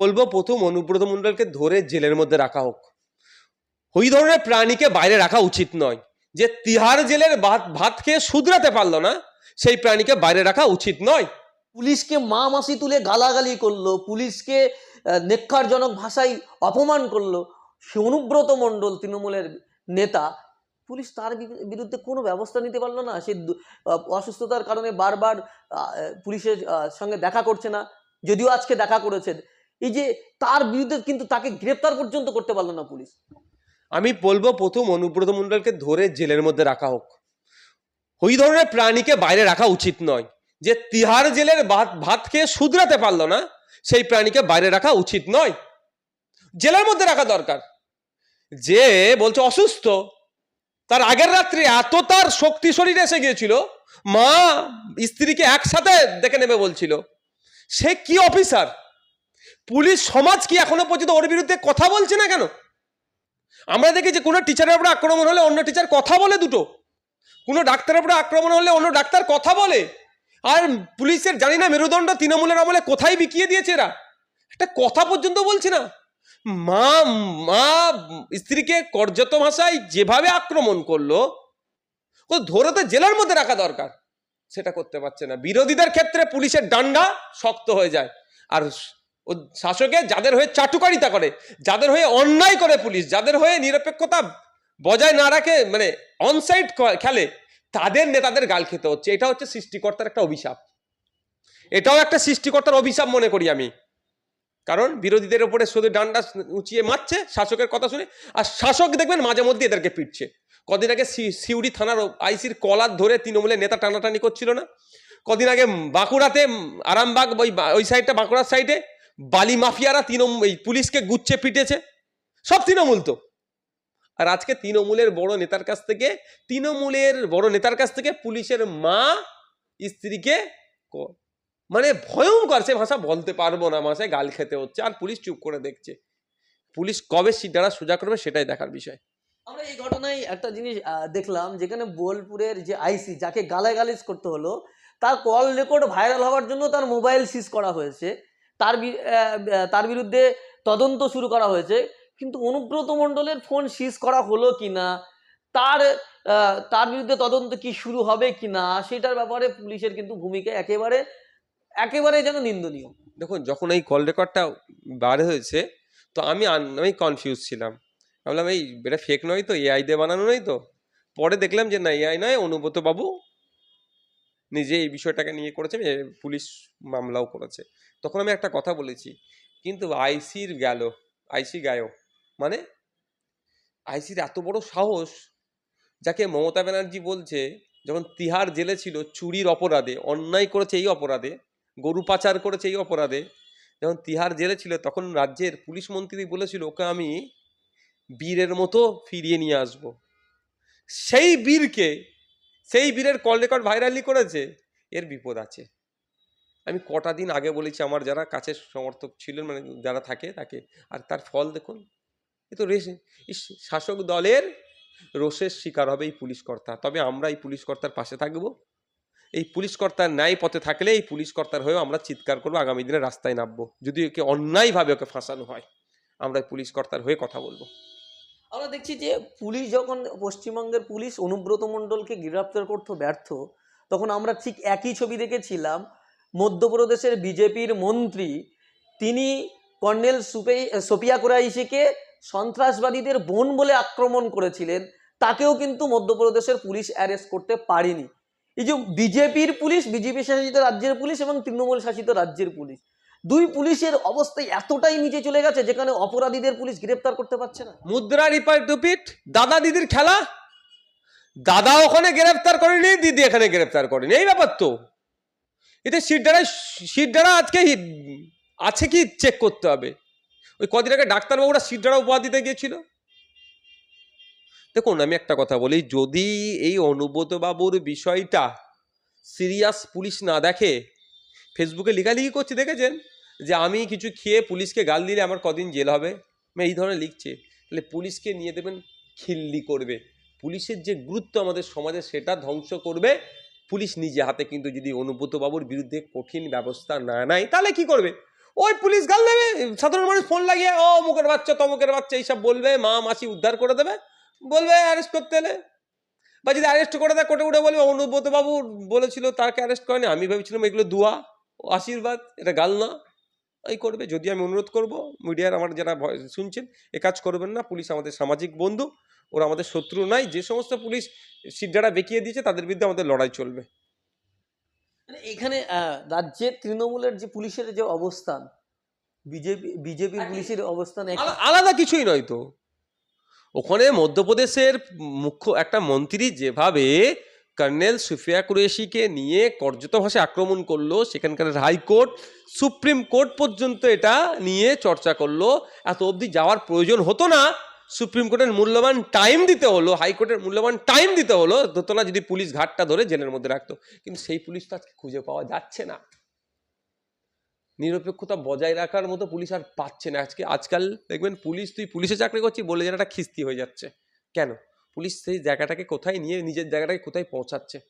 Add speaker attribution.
Speaker 1: বলব প্রথম অনুব্রত মণ্ডলকে ধরে জেলের মধ্যে রাখা হোক। ওই ধরনের প্রাণীকে বাইরে রাখা উচিত নয়। যে তিহার জেলের ভাত ভাত খেয়ে শুধরাতে পারল না, সেই প্রাণীকে বাইরে রাখা উচিত নয়।
Speaker 2: পুলিশকে মা মাসি তুলে গালাগালি করল, পুলিশকে নেক্ষারজনক ভাষায় অপমান করল। সে অনুব্রত মণ্ডল তৃণমূলের নেতা, পুলিশ তার বিরুদ্ধে কোনো ব্যবস্থা নিতে পারল না। সে অসুস্থতার কারণে বারবার পুলিশের সঙ্গে দেখা করছে না, যদিও আজকে দেখা করেছেন। এই যে তার বিরুদ্ধে কিন্তু তাকে গ্রেপ্তার পর্যন্ত করতে পারল না পুলিশ।
Speaker 1: আমি বলব প্রথম অনুব্রত মণ্ডলকে ধরে জেলের মধ্যে রাখা হোক। ওই ধরনের প্রাণীকে বাইরে রাখা উচিত নয়। যে তিহার জেলের ভাত ভাত খেয়ে শুধরাতে পারল না, সেই প্রাণীকে বাইরে রাখা উচিত নয়। জেলের মধ্যে রাখা দরকার। যে বলছে অসুস্থ, তার আগের রাত্রে এত তার শক্তি শরীরে এসে গিয়েছিল, মা স্ত্রীকে একসাথে দেখে নেবে বলছিল। সে কি অফিসার? পুলিশ সমাজ কি এখনও পর্যন্ত ওর বিরুদ্ধে কথা বলছে না কেন? আমরা দেখি যে কোনো টিচারের উপরে আক্রমণ হলে অন্য টিচার কথা বলে দুটো। কোনো ডাক্তারের উপরে আক্রমণ হলে অন্য ডাক্তার কথা বলে। আর পুলিশের জানি না মেরুদণ্ড তৃণমূলের আমলে কোথায় বিকিয়ে দিয়েছে এরা। একটা কথা পর্যন্ত বলছে না। মা মা স্ত্রীকে কর্যত ভাষায় যেভাবে আক্রমণ করল, ও ধরে তো জেলার মধ্যে রাখা দরকার। সেটা করতে পারছে না। বিরোধীদের ক্ষেত্রে পুলিশের ডান্ডা শক্ত হয়ে যায়। আর ও শাসকে যাদের হয়ে চাটুকারিতা করে, যাদের হয়ে অন্যায় করে পুলিশ, যাদের হয়ে নিরপেক্ষতা বজায় না রাখে মানে অনসাইড খেলে, তাদের নেতাদের গাল খেতে হচ্ছে। এটা হচ্ছে সৃষ্টিকর্তার একটা অভিশাপ। এটাও একটা সৃষ্টিকর্তার অভিশাপ মনে করি আমি। কারণ বিরোধীদের উপরে শুধু ডান্ডা উঁচিয়ে মারছে, শাসকের কথা শুনে, আর শাসক দেখবেন মাঝে মধ্যে এদেরকে পিটছে। কদিন আগে সিউড়ি থানার আইসির কলার ধরে তৃণমূলের নেতা টানাটানি করছিল না? কদিন আগে বাঁকুড়াতে আরামবাগ ওই ওই সাইডটা বাঁকুড়ার সাইডে বালি মাফিয়ারা তৃণমূল, এই পুলিশকে গুচ্ছে পিটেছে। সব তৃণমূল তো। আর আজকে তৃণমূলের বড় নেতার কাছ থেকে, তৃণমূলের বড় নেতার কাছ থেকে পুলিশের মা স্ত্রীকে মানে ভয়ঙ্কর, সে ভাষা বলতে পারব না, মাসে গাল খেতে হচ্ছে। আর পুলিশ চুপ করে দেখছে। পুলিশ কবে সিদ্ধারা সোজা করবে সেটাই দেখার বিষয়।
Speaker 2: আমরা এই ঘটনায় একটা জিনিস দেখলাম, যেখানে বোলপুরের যে আইসি, যাকে গালাগালিজ করতে হলো, তার কল রেকর্ড ভাইরাল হওয়ার জন্য তার মোবাইল সিজ করা হয়েছে। তার তার বিরুদ্ধে তদন্ত শুরু করা হয়েছে। কিন্তু অনুব্রত মণ্ডলের ফোন সিজ করা হলো কি না তার তার বিরুদ্ধে তদন্ত কি শুরু হবে কি না সেটার ব্যাপারে পুলিশের কিন্তু ভূমিকা একেবারে একেবারে যেন নিন্দনীয়।
Speaker 1: দেখুন, যখন এই কল রেকর্ডটা বার হয়েছে, তো আমি আমি কনফিউজ ছিলাম। ভাবলাম, এই, এটা ফেক নয় তো এআই দিয়ে বানানো নয় তো? পরে দেখলাম যে না এআই নয় অনুব্রত বাবু নিজে এই বিষয়টাকে নিয়ে করেছে পুলিশ মামলাও করেছে। তখন আমি একটা কথা বলেছি, কিন্তু আইসির গেল, আইসি গায়ও মানে আইসির এত বড় সাহস যাকে মমতা ব্যানার্জি বলছে, যখন তিহার জেলে ছিল চুরির অপরাধে, অন্যায় করেছে এই অপরাধে, গরু পাচার করেছে এই অপরাধে, যখন তিহার জেলে ছিল তখন রাজ্যের পুলিশ মন্ত্রী বলেছিল, ওকে আমি বীরের মতো ফিরিয়ে নিয়ে আসব। সেই বীরকে, সেই বীরের কল রেকর্ড ভাইরালি করেছে, এর বিপদ আছে। আমি কটা দিন আগে বলেছি আমার যারা কাছের সমর্থক ছিলেন মানে যারা থাকে তাকে আর তার ফল দেখুন। এ তো ইস, শাসক দলের রোষের শিকার হবে এই পুলিশ কর্তা তবে আমরা এই পুলিশ কর্তার পাশে থাকব। এই পুলিশ কর্তার ন্যায় পথে থাকলে এই পুলিশ কর্তার হয়েও আমরা চিৎকার করব আগামী দিনে রাস্তায় নামবো। যদি ওকে অন্যায়ভাবে ওকে ফাঁসানো হয় আমরা পুলিশ কর্তার হয়ে কথা বলব।
Speaker 2: আমরা দেখছি যে পুলিশ যখন পশ্চিমবঙ্গের পুলিশ অনুব্রত মণ্ডলকে গ্রেপ্তার করতে ব্যর্থ তখন আমরা ঠিক একই ছবি দেখেছিলাম। মধ্যপ্রদেশের বিজেপির মন্ত্রী, তিনি কর্নেল সুপে, সোপিয়া কুরাইশিকে সন্ত্রাসবাদীদের বোন বলে আক্রমণ করেছিলেন। তাকেও কিন্তু মধ্যপ্রদেশের পুলিশ অ্যারেস্ট করতে পারেনি। এই যে বিজেপির পুলিশ, বিজেপি শাসিত রাজ্যের পুলিশ এবং তৃণমূল শাসিত রাজ্যের পুলিশ, দুই পুলিশের অবস্থা এতটাই নিচে চলে গেছে যেখানে অপরাধীদের পুলিশ গ্রেপ্তার করতে পারছে না।
Speaker 1: মুদ্রা রিপার টুপিট, দাদা দিদির খেলা? দাদা ওখানে গ্রেফতার করেনি, দিদি এখানে গ্রেফতার করেনি। এই ব্যাপার তো। এতে সিটডারা সিটডারা আজকে হি- আছে কি চেক করতে হবে? ওই কদিন আগে ডাক্তারবাবুরা সিট সিটডারা উপহার দিতে গিয়েছিল। দেখুন, আমি একটা কথা বলি, যদি এই অনুব্রত বাবুর বিষয়টা সিরিয়াস পুলিশ না দেখে, ফেসবুকে লিখালিখি করছে, দেখেছেন? যে আমি কিছু খেয়ে পুলিশকে গাল দিলে আমার কদিন জেল হবে? এই ধরনের লিখছে। তাহলে পুলিশকে নিয়ে দেবেন খিল্লি করবে। পুলিশের যে গুরুত্ব আমাদের সমাজে, সেটা ধ্বংস করবে। পুলিশ নিজে হাতে কিন্তু যদি অনুব্রত বাবুর বিরুদ্ধে কঠিন ব্যবস্থা না নেয়, তাহলে কি করবে? ওই পুলিশ গাল দেবে, সাধারণ মানুষ ফোন লাগিয়ে, ও মুখের বাচ্চা, তমুকের বাচ্চা, এইসব বলবে, মা, মাসি উদ্ধার করে দেবে, বলবে অ্যারেস্ট করতে এলে। বা যদি অ্যারেস্ট করে দেয় কোটে উঠে বলবে অনুব্রত বাবু বলেছিল তাকে অ্যারেস্ট করেনি, আমি ভেবেছিলাম এগুলো দোয়া, ও আশীর্বাদ, এটা গাল না। এই করবে, যদি আমি অনুরোধ করব, মিডিয়ার আমার যারা শুনছেন, এ কাজ করবেন না, পুলিশ আমাদের সামাজিক বন্ধু। ওরা আমাদের শত্রু নাই যে সমস্ত পুলিশ সিদ্ধারা বেঁকিয়ে দিয়েছে তাদের বিরুদ্ধে আমাদের লড়াই চলবে
Speaker 2: মানে এখানে রাজ্যের তৃণমূলের যে পুলিশের যে অবস্থান বিজেপি বিজেপির পুলিশের অবস্থান।
Speaker 1: আলাদা কিছুই নয় তো ওখানে মধ্যপ্রদেশের মুখ্য একটা মন্ত্রী যেভাবে কর্নেল সুফিয়া কুরেশিকে নিয়ে কর্যত ভাষায় আক্রমণ করল সেখানকার হাইকোর্ট সুপ্রিম কোর্ট পর্যন্ত এটা নিয়ে চর্চা করল এত অবধি যাওয়ার প্রয়োজন হতো না সুপ্রিম কোর্টের মূল্যবান টাইম দিতে হলো হাইকোর্টের মূল্যবান টাইম দিতে হলো হতো না যদি পুলিশ ঘাটটা ধরে জেলের মধ্যে রাখতো। কিন্তু সেই পুলিশ তো আজকে খুঁজে পাওয়া যাচ্ছে না। নিরপেক্ষতা বজায় রাখার মতো পুলিশ আর পাচ্ছে না। আজকে আজকাল দেখবেন পুলিশ, তুই পুলিশে চাকরি করছি বলে একটা খিস্তি হয়ে যাচ্ছে। কেন? পুলিশ সেই জায়গাটাকে কোথায় নিয়ে, নিজের জায়গাটাকে কোথায় পৌঁছাচ্ছে?